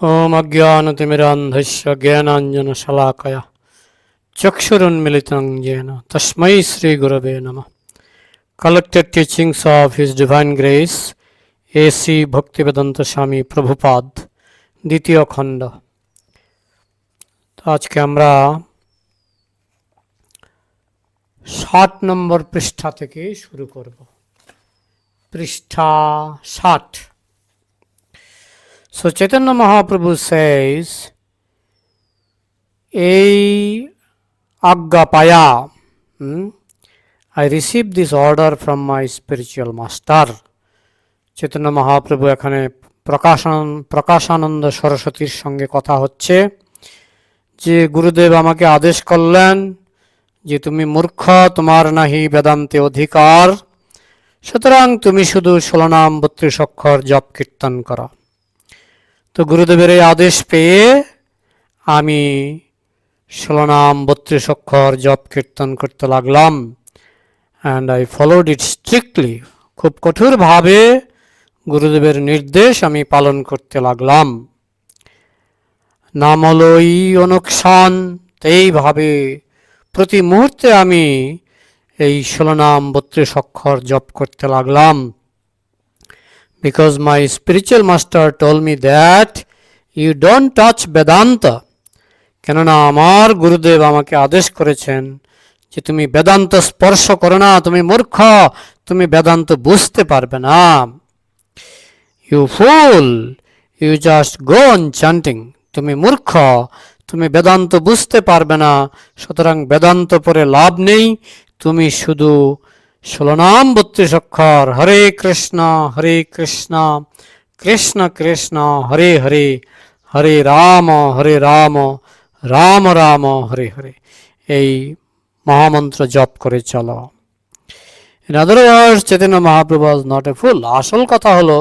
ॐ अज्ञानतिमिरान्धस्य ज्ञानाञ्जनशलाकया चक्षुरुन्मिलितं येन तस्मै श्रीगुरवे नमः Collected teachings of His Divine Grace A.C. Bhaktivedanta স্বামী প্রভুপাদ দ্বিতীয় খণ্ড তো আজকে আমরা ষাট নম্বর পৃষ্ঠা থেকে শুরু করব পৃষ্ঠা ষাট So Chaitanya Mahaprabhu says, এই পায়া হুম, I received this order from my spiritual master. Chaitanya Mahaprabhu এখানে প্রকাশন প্রকাশানন্দ সরস্বতীর সঙ্গে কথা হচ্ছে যে গুরুদেব আমাকে আদেশ করলেন যে তুমি মূর্খ তোমার নাহি বেদান্তে অধিকার। সুতরাং তুমি শুধু ষোলনাম বত্রিশ অক্ষর জপ কীর্তন করো। তো গুরুদেবের এই আদেশ পেয়ে আমি ষোলনাম বত্রিশ অক্ষর জপ, কীর্তন করতে লাগলাম। And I followed it strictly খুব কঠোরভাবে গুরুদেবের নির্দেশ আমি পালন করতে লাগলাম। নামলই অনুক্ষণ এইভাবে প্রতি মুহূর্তে আমি এই ষোলনাম বত্রিশ অক্ষর জপ করতে লাগলাম। Because my spiritual master told me that you don't touch Vedanta. কেননা আমার গুরুদেব আমাকে আদেশ করেছেন যে তুমি বেদান্ত স্পর্শ করো না, তুমি মূর্খ, তুমি বেদান্ত বুঝতে পারবে না you fool you just go chanting তুমি মূর্খ, তুমি বেদান্ত বুঝতে পারবে না, সুতরাং বেদান্ত পরে লাভ নেই, তুমি শুধু ষোলনাম বত্রিশ অক্ষর, হরে কৃষ্ণ হরে কৃষ্ণ কৃষ্ণ কৃষ্ণ, হরে হরে হরে রাম হরে রাম রাম রাম, হরে হরে। এই মহামন্ত্র জপ করে চলো। Other words Chaitanya Mahaprabhu not a fool. আসল কথা হলো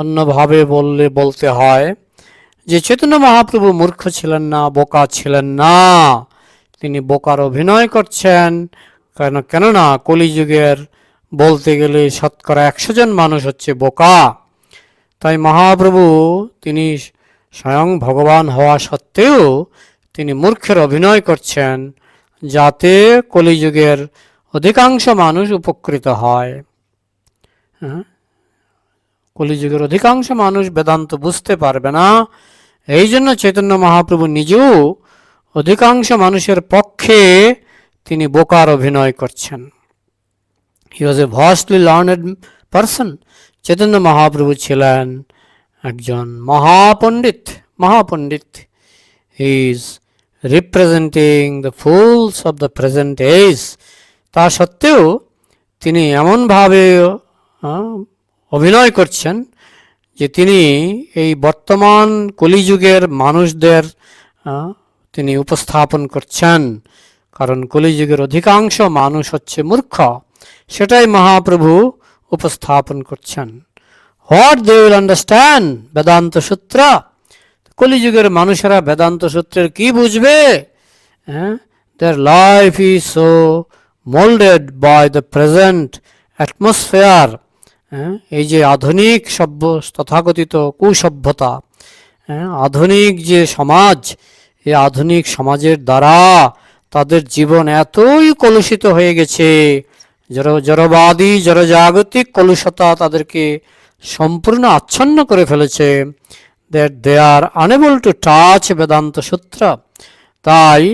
অন্যভাবে বললে বলতে হয় যে, চৈতন্য মহাপ্রভু মূর্খ ছিলেন না, বোকা ছিলেন না। তিনি বোকার অভিনয় করছেন কেন কেননা কলিযুগের বলতে গেলে শতকরা একশো জন মানুষ হচ্ছে বোকা। তাই মহাপ্রভু তিনি স্বয়ং ভগবান হওয়া সত্ত্বেও তিনি মূর্খের অভিনয় করছেন যাতে কলিযুগের অধিকাংশ মানুষ উপকৃত হয়। হ্যাঁ? কলিযুগের অধিকাংশ মানুষ বেদান্ত বুঝতে পারবে না। এই জন্য চৈতন্য মহাপ্রভু নিজেও অধিকাংশ মানুষের পক্ষে তিনি বোকার অভিনয় করছেন। He was a vastly learned person Chaitanya Mahaprabhu ছিলেন একজন মহাপণ্ডিত। মহাপণ্ডিত। He is representing the fools of the present age তা সত্ত্বেও তিনি এমনভাবে অভিনয় করছেন যে তিনি এই বর্তমান কলিযুগের মানুষদের তিনি উপস্থাপন করছেন। কারণ কলিযুগের অধিকাংশ মানুষ হচ্ছে মূর্খ। সেটাই মহাপ্রভু উপস্থাপন করছেন। What they will understand Vedanta Sutra. কলিযুগের মানুষেরা বেদান্ত সূত্রের কি বুঝবে? হ্যাঁ? Life is so moulded by the present atmosphere এই যে আধুনিক সভ্য, তথাকথিত কুসভ্যতা। হ্যাঁ? আধুনিক যে সমাজ, এই আধুনিক সমাজের দ্বারা তাদের জীবন এতই কলুষিত হয়ে গেছে। জড়, জড়বাদী, জড়জাগতিক কলুষতা তাদেরকে সম্পূর্ণ আচ্ছন্ন করে ফেলেছে। That they are unable to touch Vedanta Sutra. তাই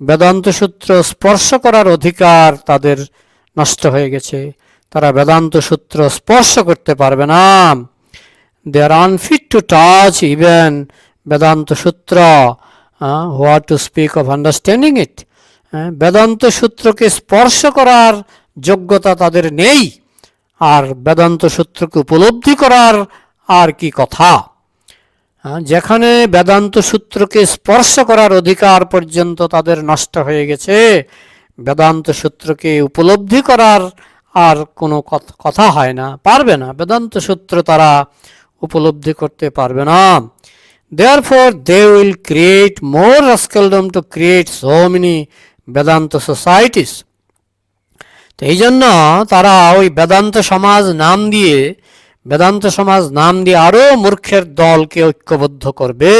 বেদান্ত সূত্র স্পর্শ করার অধিকার তাদের নষ্ট হয়ে গেছে। তারা বেদান্ত সূত্র স্পর্শ করতে পারবে না। They are unfit to touch even Vedanta Sutra what to speak of understanding it Vedanta সূত্রকে স্পর্শ করার যোগ্যতা তাদের নেই আর বেদান্ত সূত্রকে উপলব্ধি করার আর কি কথা? হ্যাঁ, যেখানে বেদান্ত সূত্রকে স্পর্শ করার অধিকার পর্যন্ত তাদের নষ্ট হয়ে গেছে বেদান্ত সূত্রকে উপলব্ধি করার আর কোনো কথা হয় না পারবে না। বেদান্ত সূত্র তারা উপলব্ধি করতে পারবে না। Therefore they will create more rascaldom to create so many Vedanta societies তো এই জন্য তারা ওই বেদান্ত সমাজ নাম দিয়ে, বেদান্ত সমাজ নাম দিয়ে আরও মূর্খের দলকে ঐক্যবদ্ধ করবে।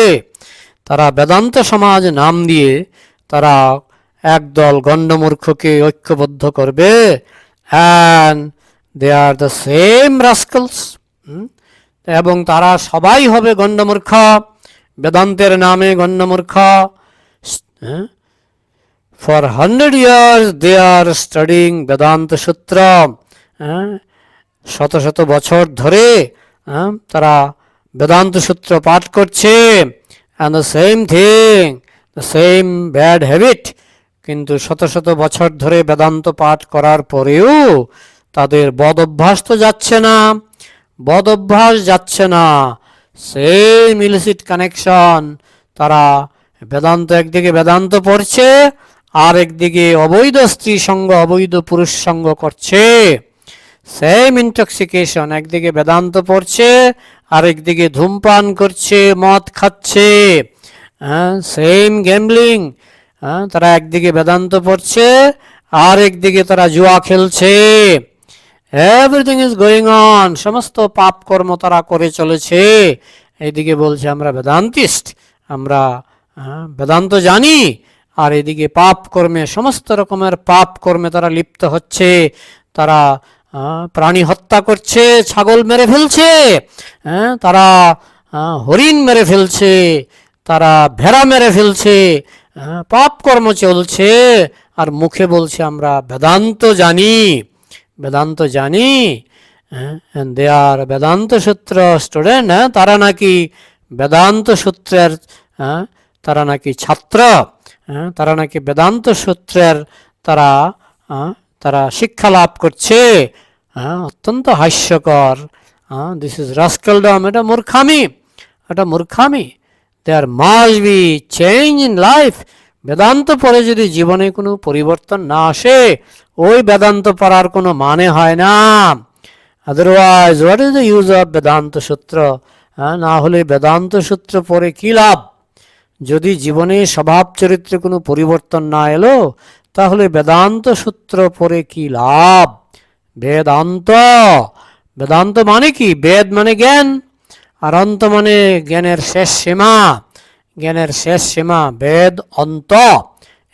তারা বেদান্ত সমাজ নাম দিয়ে তারা একদল গণ্ডমূর্খকে ঐক্যবদ্ধ করবে। And they are the same rascals এবং তারা সবাই হবে গণ্ডমূর্খ। বেদান্তের নামে গণ্ডমূর্খ। হ্যাঁ hundred years they are studying Vedanta Sutra হ্যাঁ শত শত বছর ধরে তারা বেদান্ত সূত্র পাঠ করছে। And the same thing the same bad habit কিন্তু শত শত বছর ধরে বেদান্ত পাঠ করার পরেও তাদের বদ অভ্যাস তো যাচ্ছে না। বদ অভ্যাস যাচ্ছে না। সেম ইলিসিট কানেকশন তারা বেদান্ত একদিকে বেদান্ত পড়ছে আর একদিকে অবৈধ স্ত্রী সঙ্গ অবৈধ পুরুষ সঙ্গ করছে। সেম ইন্টক্সিকেশন একদিকে বেদান্ত পড়ছে আর একদিকে ধূমপান করছে মদ খাচ্ছে। হ্যাঁ সেম গ্যামলিং হ্যাঁ তারা একদিকে বেদান্ত পড়ছে আর একদিকে তারা জুয়া খেলছে। এভরিথিং ইজ গোয়িং অন সমস্ত পাপ কর্ম তারা করে চলেছে। এইদিকে বলছে আমরা বেদান্তিস্ট আমরা হ্যাঁ, বেদান্ত জানি আর এদিকে পাপ কর্মে, সমস্ত রকমের পাপ কর্মে তারা লিপ্ত হচ্ছে। তারা প্রাণী হত্যা করছে, ছাগল মেরে ফেলছে তারা হরিণ মেরে ফেলছে, তারা ভেড়া মেরে ফেলছে পাপ কর্ম চলছে। আর মুখে বলছে আমরা, বেদান্ত জানি বেদান্ত জানি দে আর বেদান্ত সূত্র, স্টুডেন্ট হ্যাঁ তারা নাকি বেদান্ত সূত্রের তারা নাকি ছাত্র। তারা নাকি বেদান্ত সূত্রের তারা হ্যাঁ, তারা শিক্ষা লাভ করছে। হ্যাঁ, অত্যন্ত হাস্যকর। দিস ইজ রাস্কেলডম এটা মূর্খামি এটা মূর্খামি। There must be change in life Vedanta পড়ে যদি জীবনে কোনো পরিবর্তন না আসে ওই বেদান্ত পড়ার কোনো মানে হয় না। Otherwise what is the use of Vedanta Sutra? হ্যাঁ না হলে বেদান্ত সূত্র পড়ে কী লাভ? যদি জীবনে স্বভাব চরিত্রে কোনো পরিবর্তন না এলো, তাহলে বেদান্ত সূত্র পরে কি লাভ? বেদান্ত। বেদান্ত মানে কি? বেদ মানে জ্ঞান, আর অন্ত মানে জ্ঞানের শেষ সীমা। জ্ঞানের শেষ সীমা বেদ, অন্ত।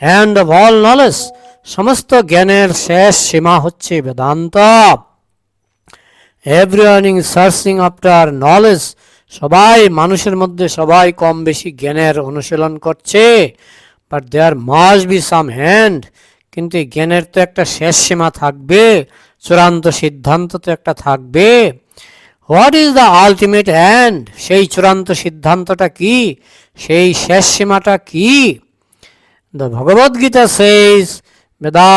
অ্যান্ড অফ অল নলেজ সমস্ত জ্ঞানের শেষ সীমা হচ্ছে বেদান্ত। ইং সার্চিং আফটার নলেজ সবাই, মানুষের মধ্যে সবাই কম বেশি জ্ঞানের অনুশীলন করছে। But there must be some hand কিন্তু এই জ্ঞানের তো একটা শেষ সীমা থাকবে, চূড়ান্ত সিদ্ধান্ত তো একটা থাকবে। What is the ultimate end সেই চূড়ান্ত সিদ্ধান্তটা কি? সেই শেষ সীমাটা কি? দ্য ভগবদ গীতা সেজ বেদা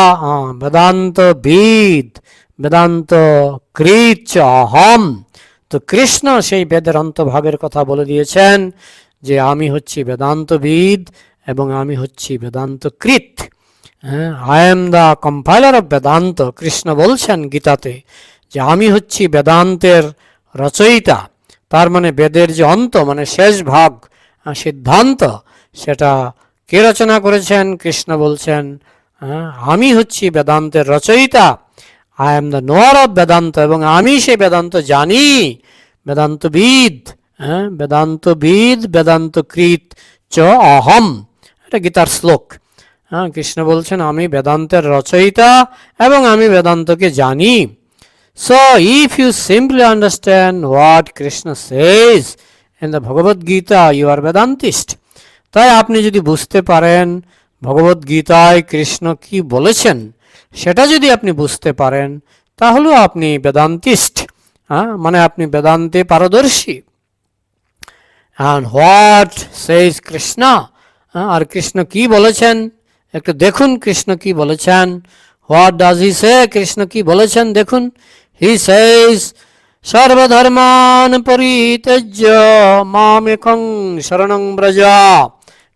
বেদান্ত বিদ বেদান্ত কৃত চ অহম তো কৃষ্ণ সেই বেদের অন্তভাগের কথা বলে দিয়েছেন যে আমি হচ্ছি বেদান্তবিদ এবং আমি হচ্ছি বেদান্ত কৃত I am the compiler of Vedanta. Krishna বলছেন গীতাতে যে আমি হচ্ছি বেদান্তের রচয়িতা। তার মানে বেদের যে অন্ত মানে শেষ ভাগ সিদ্ধান্ত সেটা কে রচনা করেছেন? কৃষ্ণ বলছেন হ্যাঁ, আমি হচ্ছি বেদান্তের রচয়িতা। I am the knower of Vedanta এবং আমি সে বেদান্ত জানি। বেদান্তবিদ হ্যাঁ? বেদান্তবিদ, বেদান্তকৃত, চ অহম। এটা গীতার শ্লোক। হ্যাঁ কৃষ্ণ বলছেন, আমি বেদান্তের রচয়িতা এবং আমি বেদান্তকে জানি। So if you simply understand what Krishna says in the Bhagavad Gita you are Vedantist তাই আপনি যদি বুঝতে পারেন ভগবদ গীতায় কৃষ্ণ কি বলেছেন, সেটা যদি আপনি বুঝতে পারেন, তাহলেও আপনি বেদান্তিস্ট। হ্যাঁ? মানে আপনি বেদান্তে পারদর্শী। অ্যান্ড হোয়াট সেইজ কৃষ্ণ আর কৃষ্ণ কি বলেছেন? একটু দেখুন কৃষ্ণ কি বলেছেন। What does he say Krishna কি বলেছেন? দেখুন। হি সেইজ সর্বধর্মান পরিত্যজ্য মামেকং শরণং ব্রজ।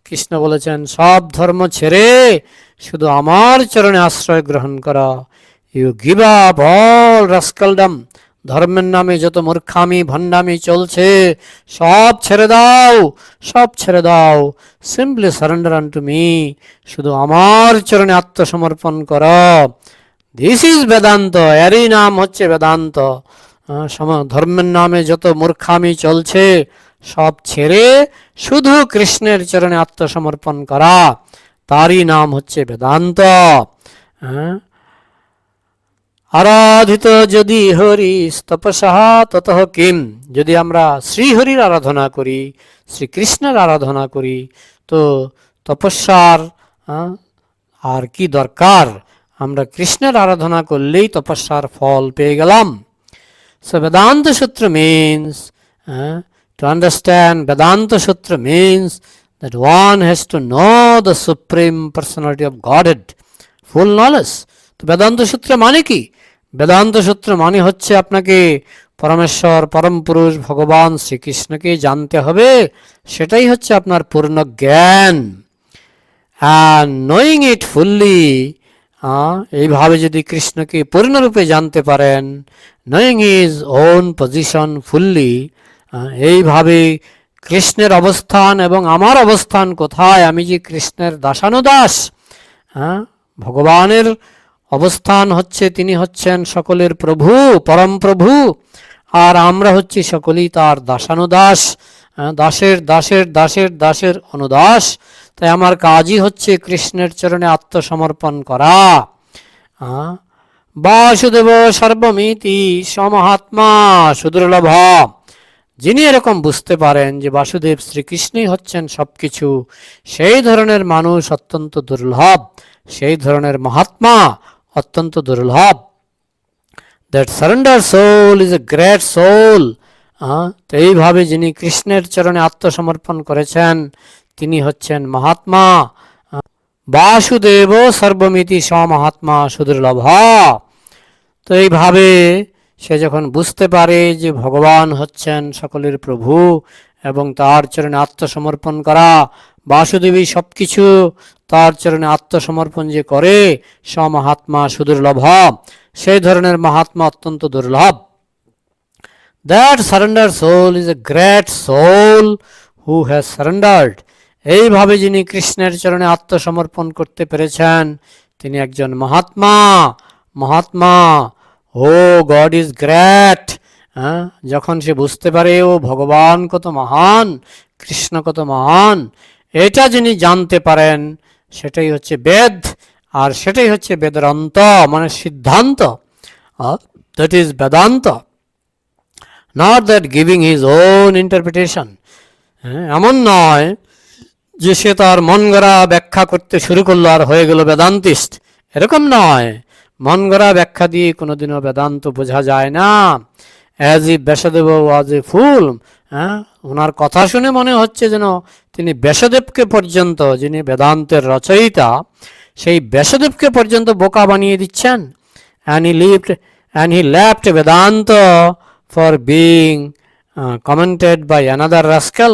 কৃষ্ণ বলেছেন, সব ধর্ম ছেড়ে শুধু আমার চরণে আশ্রয় গ্রহণ করা। You give up all rascaldom ধর্মের নামে যত মূর্খামি, ভণ্ডামি চলছে, সব ছেড়ে দাও, সব ছেড়ে দাও। Simply surrender unto me শুধু আমার চরণে আত্মসমর্পণ কর। দিস ইজ বেদান্ত এরই নাম হচ্ছে বেদান্ত ধর্মের নামে যত মূর্খামি চলছে, সব ছেড়ে শুধু কৃষ্ণের চরণে আত্মসমর্পণ করা। তারই নাম হচ্ছে বেদান্ত হ্যাঁ আরাধিত যদি হরি তপসা তত কিম। যদি আমরা শ্রীহরির আরাধনা করি শ্রীকৃষ্ণের আরাধনা করি তো তপস্যার আর কি দরকার? আমরা কৃষ্ণের আরাধনা করলেই তপস্যার ফল পেয়ে গেলাম। সো বেদান্ত সূত্র means two understand Vedanta Sutra means that one has to know the supreme personality of Godhead, full knowledge তো বেদান্ত সূত্র মানে কি? বেদান্ত সূত্র মানে হচ্ছে আপনাকে পরমেশ্বর, পরম পুরুষ, ভগবান শ্রীকৃষ্ণকে জানতে হবে। সেটাই হচ্ছে আপনার পূর্ণ জ্ঞান। অ্যান্ড নোয়িং ইট ফুললি এইভাবে যদি কৃষ্ণকে পূর্ণরূপে জানতে পারেন knowing his own position fully এইভাবে কৃষ্ণের অবস্থান এবং আমার অবস্থান কোথায়? আমি যে কৃষ্ণের দাসানুদাস হ্যাঁ ভগবানের অবস্থান হচ্ছে তিনি হচ্ছেন সকলের প্রভু, পরম প্রভু, আর আমরা হচ্ছি সকলেই তার দাসানুদাস দাসের দাসের দাসের দাসের অনুদাস। তাই আমার কাজই হচ্ছে কৃষ্ণের চরণে আত্মসমর্পণ করা। বাসুদেব সর্বমিতি সমহাত্মা সুদুর্লভ। যিনি এরকম বুঝতে পারেন যে বাসুদেব শ্রীকৃষ্ণই হচ্ছেন সবকিছু, সেই ধরনের মানুষ অত্যন্ত দুর্লভ, সেই ধরনের মহাত্মা অত্যন্ত দুর্লভ। That surrender soul is a great soul তো এইভাবে যিনি কৃষ্ণের চরণে আত্মসমর্পণ করেছেন, তিনি হচ্ছেন মহাত্মা। বাসুদেব সর্বমিতি সমহাত্মা সুদুর্লভ। তো এইভাবে সে যখন বুঝতে পারে যে ভগবান হচ্ছেন সকলের প্রভু এবং তার চরণে আত্মসমর্পণ করা বাসুদেবী সবকিছু তার চরণে আত্মসমর্পণ যে করে সমহাত্মা সুদুর্লভ। সেই ধরনের মহাত্মা অত্যন্ত দুর্লভ। That surrender soul is a great soul who has surrendered এইভাবে যিনি কৃষ্ণের চরণে আত্মসমর্পণ করতে পেরেছেন, তিনি একজন মহাত্মা। মহাত্মা, ও গড ইজ গ্রেট। হ্যাঁ যখন সে বুঝতে পারে, ও ভগবান কত মহান, কৃষ্ণ কত মহান এটা যিনি জানতে পারেন, সেটাই হচ্ছে বেদ, আর সেটাই হচ্ছে বেদান্ত মানে সিদ্ধান্ত। That is Vedanta. Not that giving his own interpretation এমন নয় যে সে তার মন গড়া ব্যাখ্যা করতে শুরু করল আর হয়ে গেল বেদান্তিস্ট। এরকম নয়। মন গড়া ব্যাখ্যা দিয়ে কোনোদিনও বেদান্ত বোঝা যায় না। অ্যাজ ই ব্যাসদেব ওয়াজ এ ফুল হ্যাঁ ওনার কথা শুনে মনে হচ্ছে যেন তিনি ব্যাসদেবকে পর্যন্ত, যিনি বেদান্তের রচয়িতা, সেই ব্যাসদেবকে পর্যন্ত বোকা বানিয়ে দিচ্ছেন। And he lived and he left Vedanta for being commented by another rascal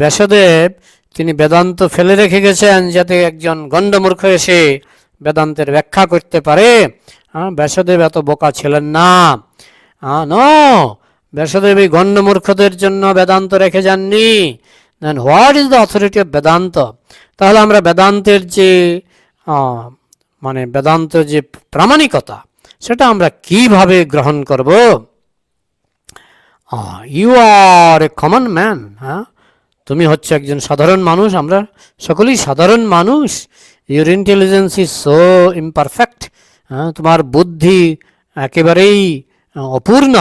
Vyasadeva, তিনি বেদান্ত ফেলে রেখে গেছেন যাতে একজন গণ্ডমূর্খ এসে বেদান্তের ব্যাখ্যা করতে পারে। হ্যাঁ ব্যাসদেব এত বোকা ছিলেন না। ন ব্যাসদেব এই গণ্ডমূর্খদের জন্য বেদান্ত রেখে যাননি। Then what is the authority of Vedanta তাহলে আমরা বেদান্তের যে মানে বেদান্ত যে প্রামাণিকতা, সেটা আমরা কীভাবে গ্রহণ করব? You are a common man হ্যাঁ? তুমি হচ্ছে একজন সাধারণ মানুষ, আমরা সকলেই সাধারণ মানুষ। Your intelligence is so imperfect হ্যাঁ? তোমার বুদ্ধি একেবারেই অপূর্ণ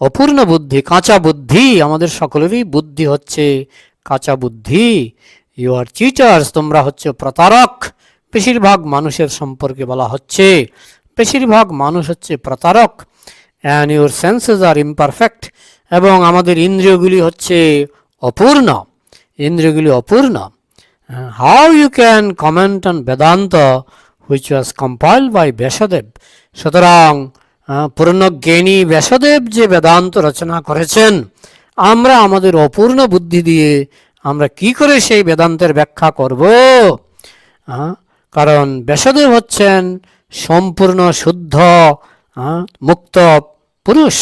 অপূর্ণ বুদ্ধি, কাঁচা বুদ্ধি, আমাদের সকলেরই বুদ্ধি হচ্ছে কাঁচা বুদ্ধি। ইউ আর চিটার্স তোমরা হচ্ছে প্রতারক। বেশিরভাগ মানুষের সম্পর্কে বলা হচ্ছে বেশিরভাগ মানুষ হচ্ছে প্রতারক। And your senses are imperfect এবং আমাদের ইন্দ্রিয়গুলি হচ্ছে অপূর্ণ। ইন্দ্রিয়গুলি অপূর্ণ। How you can comment on Vedanta which was compile by Vyasadeva সুতরাং আহ, পূর্ণজ্ঞানী ব্যাসদেব যে বেদান্ত রচনা করেছেন আমরা আমাদের অপূর্ণ বুদ্ধি দিয়ে আমরা কি করে সেই বেদান্তের ব্যাখ্যা করব? কারণ ব্যাসদেব হচ্ছেন সম্পূর্ণ শুদ্ধ মুক্ত পুরুষ।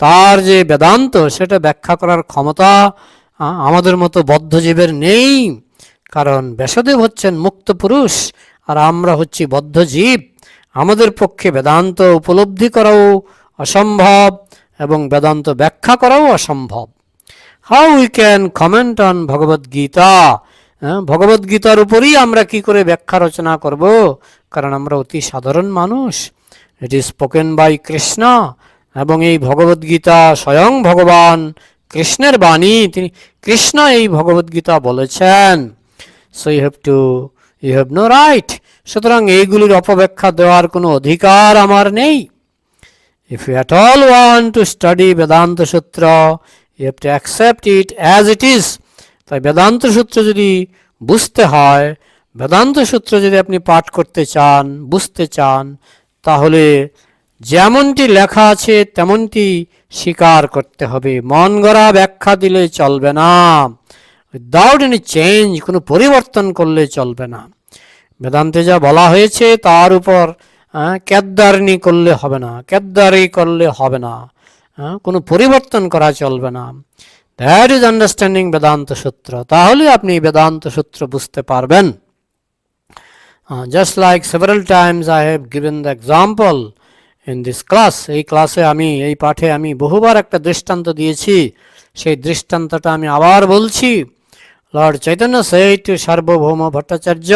তার যে বেদান্ত, সেটা ব্যাখ্যা করার ক্ষমতা আমাদের মতো বদ্ধজীবের নেই। কারণ ব্যাসদেব হচ্ছেন মুক্ত পুরুষ, আর আমরা হচ্ছি বদ্ধজীব আমাদের পক্ষে বেদান্ত উপলব্ধি করাও অসম্ভব। এবং বেদান্ত ব্যাখ্যা করাও অসম্ভব। How we can comment on Bhagavad Gita Bhagavad গীতার উপরই আমরা কি করে ব্যাখ্যা রচনা করব? কারণ আমরা অতি সাধারণ মানুষ। It is spoken by Krishna এবং এই ভগবদ গীতা স্বয়ং ভগবান কৃষ্ণের বাণী। তিনি কৃষ্ণ এই ভগবদ গীতা বলেছেন। So you have to you have no right সুতরাং এইগুলির অপব্যাখ্যা দেওয়ার কোনো অধিকার আমার নেই। If you at all want to study Vedanta Sutra, you have to accept it as it is. তাই বেদান্ত সূত্র যদি বুঝতে হয় বেদান্ত সূত্র যদি আপনি পাঠ করতে চান বুঝতে চান তাহলে যেমনটি লেখা আছে তেমনটি স্বীকার করতে হবে। মন গড়া ব্যাখ্যা দিলে চলবে না। উইদাউট এনি চেঞ্জ কোনো পরিবর্তন করলে চলবে না। বেদান্তে যা বলা হয়েছে তার উপর আহ, কেদ্দারনি করলে হবে না কেদ্দারি করলে হবে না আহ, কোনো পরিবর্তন করা চলবে না। দ্যাট ইজ আন্ডারস্ট্যান্ডিং বেদান্ত সূত্র। তাহলে আপনি বেদান্ত সূত্র বুঝতে পারবেন। Just like several times I have given the example in this class এই ক্লাসে আমি এই পাঠে আমি বহুবার একটা দৃষ্টান্ত দিয়েছি। সেই দৃষ্টান্তটা আমি আবার বলছি। লর্ড চৈতন্য said to সার্বভৌম Bhattacharya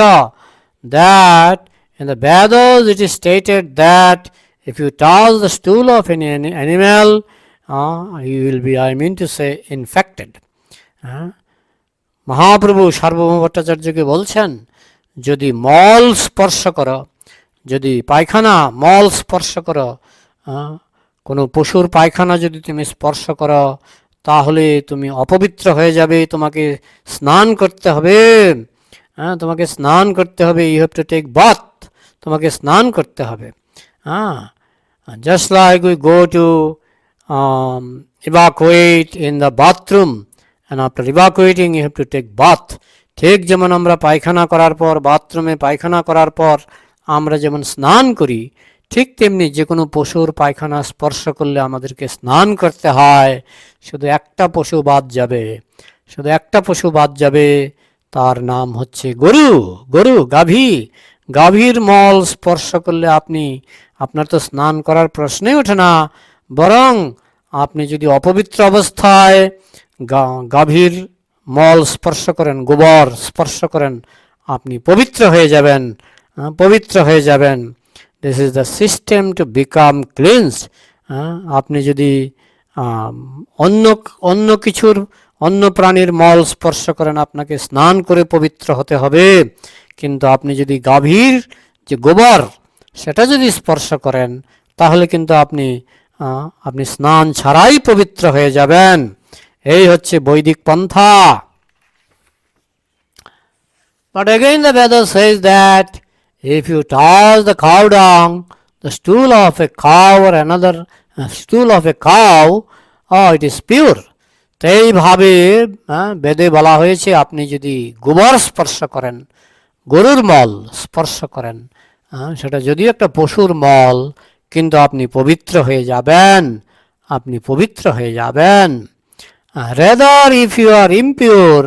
that in the Vedas it is stated that if you toss the stool of any ani- animal, uh, you will be, I mean to say, infected. Uh, Mahaprabhu Sarvabhauma ভট্টাচার্যকে বলছেন যদি মল স্পর্শ করো যদি পায়খানা মল স্পর্শ করো কোনো পশুর পায়খানা যদি তুমি স্পর্শ করো তাহলে তুমি অপবিত্র হয়ে যাবে তোমাকে স্নান করতে হবে হ্যাঁ তোমাকে স্নান করতে হবে you have to take bath তোমাকে স্নান করতে হবে। হ্যাঁ just like we go to evacuate in the bathroom and after evacuating, you have to take bath ঠিক যেমন আমরা পায়খানা করার পর বাথরুমে পায়খানা করার পর আমরা যেমন স্নান করি, ঠিক তেমনি যে কোনো পশুর পায়খানা স্পর্শ করলে আমাদেরকে স্নান করতে হয়। শুধু একটা পশু বাদ যাবে। শুধু একটা পশু বাদ যাবে, তার নাম হচ্ছে গরু। গরু, গাভী। গাভীর মল স্পর্শ করলে আপনি, আপনার তো স্নান করার প্রশ্নই ওঠে না। বরং আপনি যদি অপবিত্র অবস্থায় গাভীর মল স্পর্শ করেন, গোবর স্পর্শ করেন, আপনি পবিত্র হয়ে যাবেন পবিত্র হয়ে যাবেন। This is the system to become cleanse আপনি যদি অন্য অন্য কিছুর, অন্য প্রাণীর মল স্পর্শ করেন, আপনাকে স্নান করে পবিত্র হতে হবে। কিন্তু আপনি যদি গাভীর যে গোবর সেটা যদি স্পর্শ করেন তাহলে কিন্তু আপনি আপনি স্নান ছাড়াই পবিত্র হয়ে যাবেন এই হচ্ছে বৈদিক পন্থা But again the Veda says that if you toss the cow dung, the stool of a cow or another uh, stool of a cow, oh, it is. তো এইভাবে বেদে বলা হয়েছে আপনি যদি গোবর স্পর্শ করেন গরুর মল স্পর্শ করেন। সেটা যদিও একটা পশুর মল, কিন্তু আপনি পবিত্র হয়ে যাবেন। আপনি পবিত্র হয়ে যাবেন। Rather if you are impure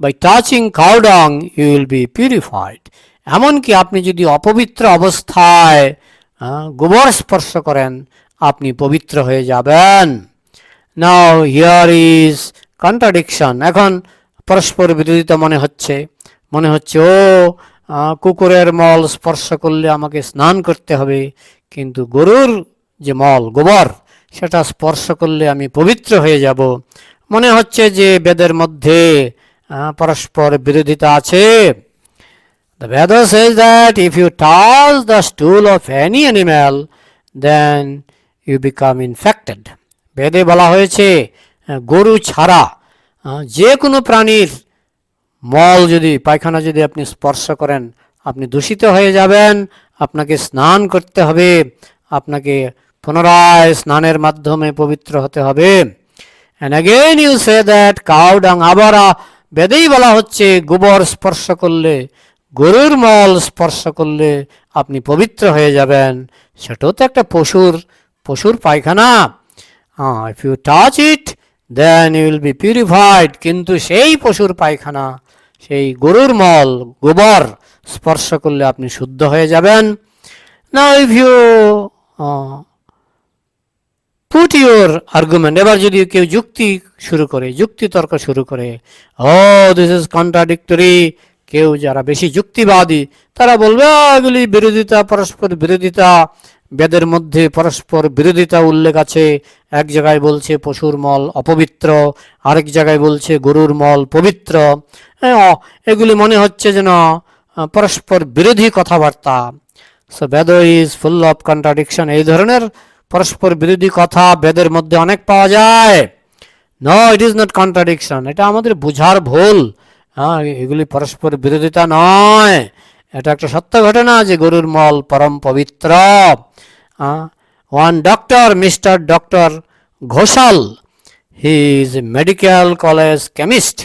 by touching cow dung you will be purified এমনকি আপনি যদি অপবিত্র অবস্থায় গোবর স্পর্শ করেন, আপনি পবিত্র হয়ে যাবেন। নাও হিয়ার ইজ কন্ট্রাডিকশন এখন পরস্পর বিরোধিতা মনে হচ্ছে। মনে হচ্ছে ও কুকুরের মল স্পর্শ করলে আমাকে স্নান করতে হবে। কিন্তু গরুর যে মল গোবর সেটা স্পর্শ করলে আমি পবিত্র হয়ে যাব। মনে হচ্ছে যে বেদের মধ্যে পরস্পর বিরোধিতা আছে। The Veda says that if you toss the stool of any animal, then you become infected. বেদে বলা হয়েছে গরু ছাড়া যে কোনো প্রাণীর মল যদি, পায়খানা যদি আপনি স্পর্শ করেন, আপনি দূষিত হয়ে যাবেন, আপনাকে স্নান করতে হবে, আপনাকে পুনরায় স্নানের মাধ্যমে পবিত্র হতে হবে। And again you say that cow আবার বেদেই বলা হচ্ছে, গোবর স্পর্শ করলে, গরুর মল স্পর্শ করলে আপনি পবিত্র হয়ে যাবেন। সেটাও তো একটা পশুর পশুর পায়খানা। If you touch it then you will be purified কিন্তু সেই পশুর পায়খানা সেই গরুর মল, গোবর স্পর্শ করলে আপনি শুদ্ধ হয়ে যাবেন। না if you put your argument এবার যদি কেউ যুক্তি শুরু করে, যুক্তি তর্ক শুরু করে, ও দিস ইজ কন্ট্রাডিক্টরি কেউ যারা বেশি যুক্তিবাদী, তারা বলবে এগুলি বিরোধিতা, পরস্পর বিরোধিতা বেদের মধ্যে পরস্পর বিরোধিতা উল্লেখ আছে। এক জায়গায় বলছে পশুর মল অপবিত্র, আরেক জায়গায় বলছে গরুর মল পবিত্র। এগুলি মনে হচ্ছে যেন পরস্পর বিরোধী কথাবার্তা। So Veda is full of contradiction এই ধরনের পরস্পর বিরোধী কথা বেদের মধ্যে অনেক পাওয়া যায়। No it is not contradiction এটা আমাদের বুঝার ভুল। হ্যাঁ এগুলি পরস্পর বিরোধিতা নয়। এটা একটা সত্য ঘটনা যে গরুর মল পরম পবিত্র। One doctor, mister doctor Ghoshal, he is medical college chemist.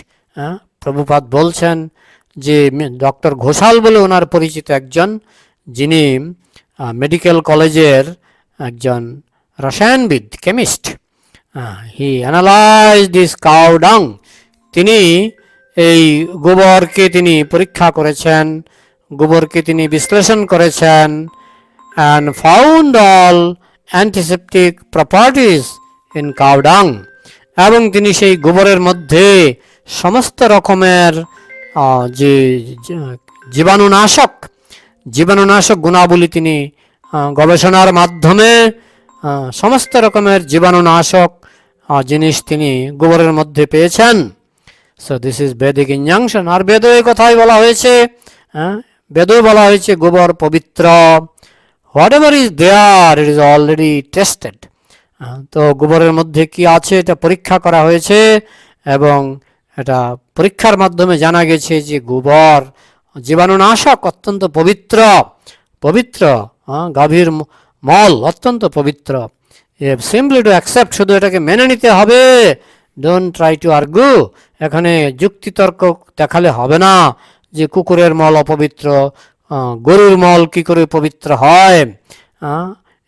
Prabhupada বলছেন যে ডক্টর ঘোষাল বলে ওনার পরিচিত একজন, যিনি মেডিকেল কলেজের একজন রসায়নবিদ, chemist. He analyze this cow dung. তিনি এই গোবরকে তিনি পরীক্ষা করেছেন গোবরকে তিনি বিশ্লেষণ করেছেন। And found all antiseptic properties in cow dung এবং তিনি সেই গোবরের মধ্যে সমস্ত রকমের যে জীবাণুনাশক জীবাণুনাশক গুণাবলী তিনি গবেষণার মাধ্যমে সমস্ত রকমের জীবাণুনাশক জিনিস তিনি গোবরের মধ্যে পেয়েছেন। So this is Vedic injunction আর বেদ এই কথাই বলা হয়েছে হ্যাঁ বেদও বলা হয়েছে, গোবর পবিত্র। Whatever is there it is already tested তো গোবরের মধ্যে কি আছে, এটা পরীক্ষা করা হয়েছে এবং এটা পরীক্ষার মাধ্যমে জানা গেছে যে গোবর জীবাণুনাশক অত্যন্ত পবিত্র পবিত্র গাভীর মল অত্যন্ত পবিত্র। সিম্পলি টু অ্যাকসেপ্ট শুধু এটাকে মেনে নিতে হবে। ডোন্ট ট্রাই টু আর্গু এখানে যুক্তিতর্ক দেখালে হবে না। যে কুকুরের মল অপবিত্র গরুর মল কি করে পবিত্র হয়?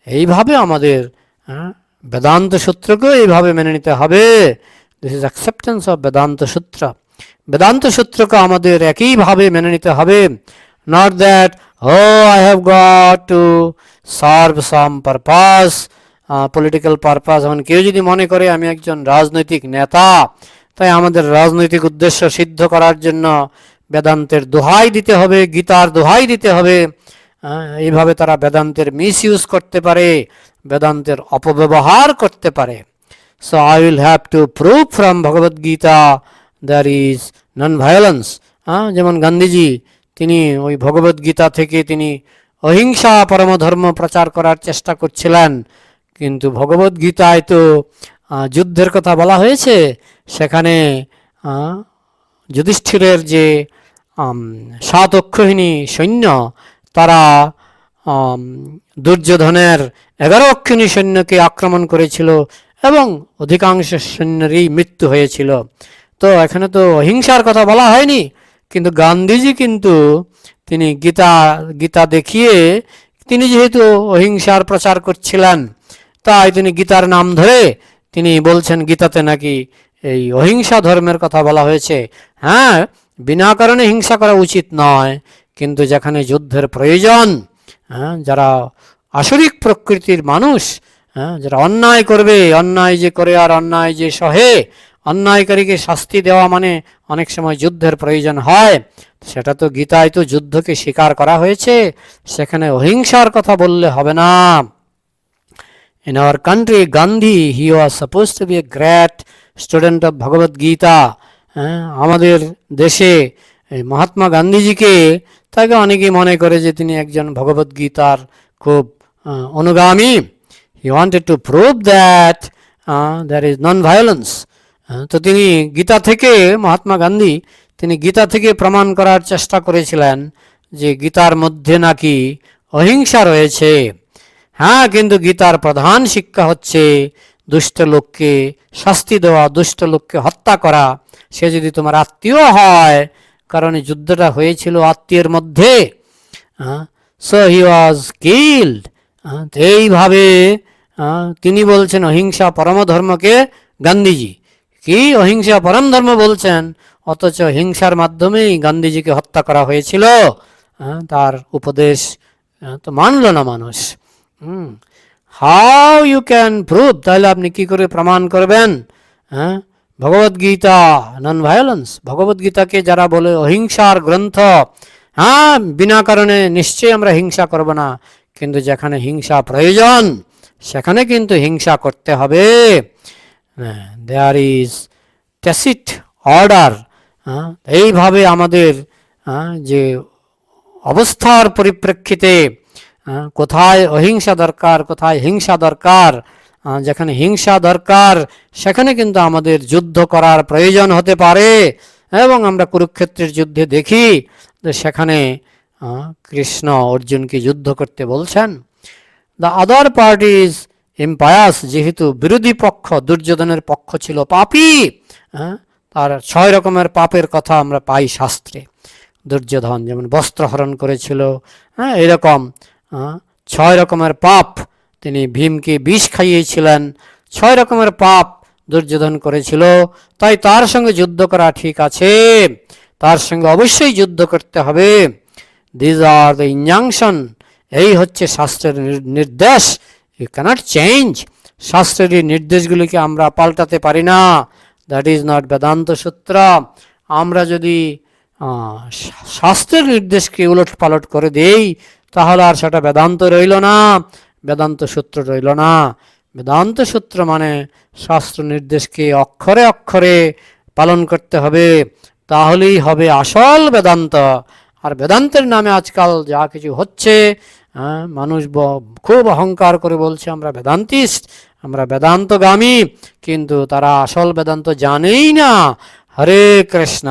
এইভাবে আমাদের বেদান্ত সূত্রকেও এইভাবে মেনে নিতে হবে। This is acceptance of Vedanta Sutra. Vedanta সূত্রকে আমাদের একইভাবে মেনে নিতে হবে। Not that oh I have got to serve some purpose political purpose এখন কেউ যদি মনে করে আমি একজন রাজনৈতিক নেতা, তাই আমাদের রাজনৈতিক উদ্দেশ্য সিদ্ধ করার জন্য বেদান্তের দোহাই দিতে হবে, গীতার দোহাই দিতে হবে। এইভাবে তারা বেদান্তের মিস ইউজ করতে পারে, বেদান্তের অপব্যবহার করতে পারে। So I will have to prove from Bhagavad Gita there is non-violence. হ্যাঁ যেমন গান্ধীজি, তিনি ওই ভগবদ গীতা থেকে তিনি অহিংসা পরমধর্ম প্রচার করার চেষ্টা করছিলেন। কিন্তু ভগবদ গীতায় তো যুদ্ধের কথা বলা হয়েছে, সেখানে যুধিষ্ঠিরের যে সাত অক্ষহিনী সৈন্য, তারা দুর্যোধনের এগারো অক্ষিণী সৈন্যকে আক্রমণ করেছিল এবং অধিকাংশ সৈন্যেরই মৃত্যু হয়েছিল। তো এখানে তো অহিংসার কথা বলা হয়নি, কিন্তু গান্ধীজি কিন্তু তিনি গীতা গীতা দেখিয়ে তিনি যেহেতু অহিংসার প্রচার করছিলেন, তাই তিনি গীতার নাম ধরে তিনি বলছেন গীতাতে নাকি এই অহিংসা ধর্মের কথা বলা হয়েছে। হ্যাঁ বিনা কারণে হিংসা করা উচিত নয়, কিন্তু যেখানে যুদ্ধের প্রয়োজন হ্যাঁ যারা আসরিক প্রকৃতির মানুষ হ্যাঁ যারা অন্যায় করবে, অন্যায় যে করে আর অন্যায় যে সহে, অন্যায়কারীকে শাস্তি দেওয়া মানে অনেক সময় যুদ্ধের প্রয়োজন হয়। সেটা তো গীতায় তো যুদ্ধকে স্বীকার করা হয়েছে, সেখানে অহিংসার কথা বললে হবে না। In our country, Gandhi, he was supposed to be a great student of Bhagavad Gita. হ্যাঁ, আমাদের দেশে মহাত্মা গান্ধীজিকে তাকে অনেকেই মনে করে যে তিনি একজন ভগবদ গীতার খুব অনুগামী। He wanted to prove that there is non violence তো তিনি গীতা থেকে মহাত্মা গান্ধী তিনি গীতা থেকে প্রমাণ করার চেষ্টা করেছিলেন যে গীতার মধ্যে নাকি অহিংসা রয়েছে। হ্যাঁ কিন্তু গীতার প্রধান শিক্ষা হচ্ছে দুষ্ট লোককে শাস্তি দেওয়া, দুষ্ট লোককে হত্যা করা। সে যদি তোমার আত্মীয় হয়, কারণ যুদ্ধটা হয়েছিল আত্মীয়ের মধ্যে সো হি ওয়াজ কিল্ড এইভাবে তিনি বলছেন অহিংসা পরম ধর্মকে গান্ধীজি। কি অহিংসা পরম ধর্ম বলছেন? অথচ হিংসার মাধ্যমেই গান্ধীজিকে হত্যা করা হয়েছিল। তার উপদেশ তো মানল না মানুষ। Hmm. How you can prove তাহলে আপনি কি করে প্রমাণ করবেন? হ্যাঁ? ভগবদ্গীতা নন ভায়োলেন্স ভগবদ্গীতাকে যারা বলে অহিংসার গ্রন্থ হ্যাঁ বিনা কারণে নিশ্চয়ই আমরা হিংসা করব না। কিন্তু যেখানে হিংসা প্রয়োজন সেখানে কিন্তু হিংসা করতে হবে। দেয়ার ইজ ট্যাসিট অর্ডার এইভাবে আমাদের হ্যাঁ, যে অবস্থার পরিপ্রেক্ষিতে কোথায় অহিংসা দরকার, কোথায় হিংসা দরকার? যেখানে হিংসা দরকার, সেখানে কিন্তু আমাদের যুদ্ধ করার প্রয়োজন হতে পারে। এবং আমরা কুরুক্ষেত্রের যুদ্ধে দেখি যে সেখানে কৃষ্ণ অর্জুনকে যুদ্ধ করতে বলছেন দ্য আদার পার্টিজ এম্পায়ার্স যেহেতু বিরোধী পক্ষ, দুর্যোধনের পক্ষ ছিল পাপী তার ছয় রকমের পাপের কথা আমরা পাই শাস্ত্রে। দুর্যোধন যেমন বস্ত্রহরণ করেছিল হ্যাঁ এরকম ছয় রকমের পাপ তিনি ভীমকে বিষ খাইয়েছিলেন। ছয় রকমের পাপ দুর্যোধন করেছিল। তাই তার সঙ্গে যুদ্ধ করা ঠিক আছে। তার সঙ্গে অবশ্যই যুদ্ধ করতে হবে। দিজ আর দ্য ইঞ্জাংশন এই হচ্ছে শাস্ত্রের নির্দেশ। ইউ ক্যানট চেঞ্জ শাস্ত্রের এই নির্দেশগুলিকে আমরা পাল্টাতে পারি না। দ্যাট ইজ নট বেদান্ত সূত্র আমরা যদি শাস্ত্রের নির্দেশকে উলট পালট করে দেই তাহলে আর সেটা বেদান্ত রইল না বেদান্ত সূত্র রইল না। বেদান্ত সূত্র মানে শাস্ত্র নির্দেশকে অক্ষরে অক্ষরে পালন করতে হবে তাহলেই হবে আসল বেদান্ত। আর বেদান্তের নামে আজকাল যা কিছু হচ্ছে হ্যাঁ, মানুষ খুব অহংকার করে বলছে আমরা বেদান্তিস্ট আমরা বেদান্তগামী কিন্তু তারা আসল বেদান্ত জানেই না। হরে কৃষ্ণ।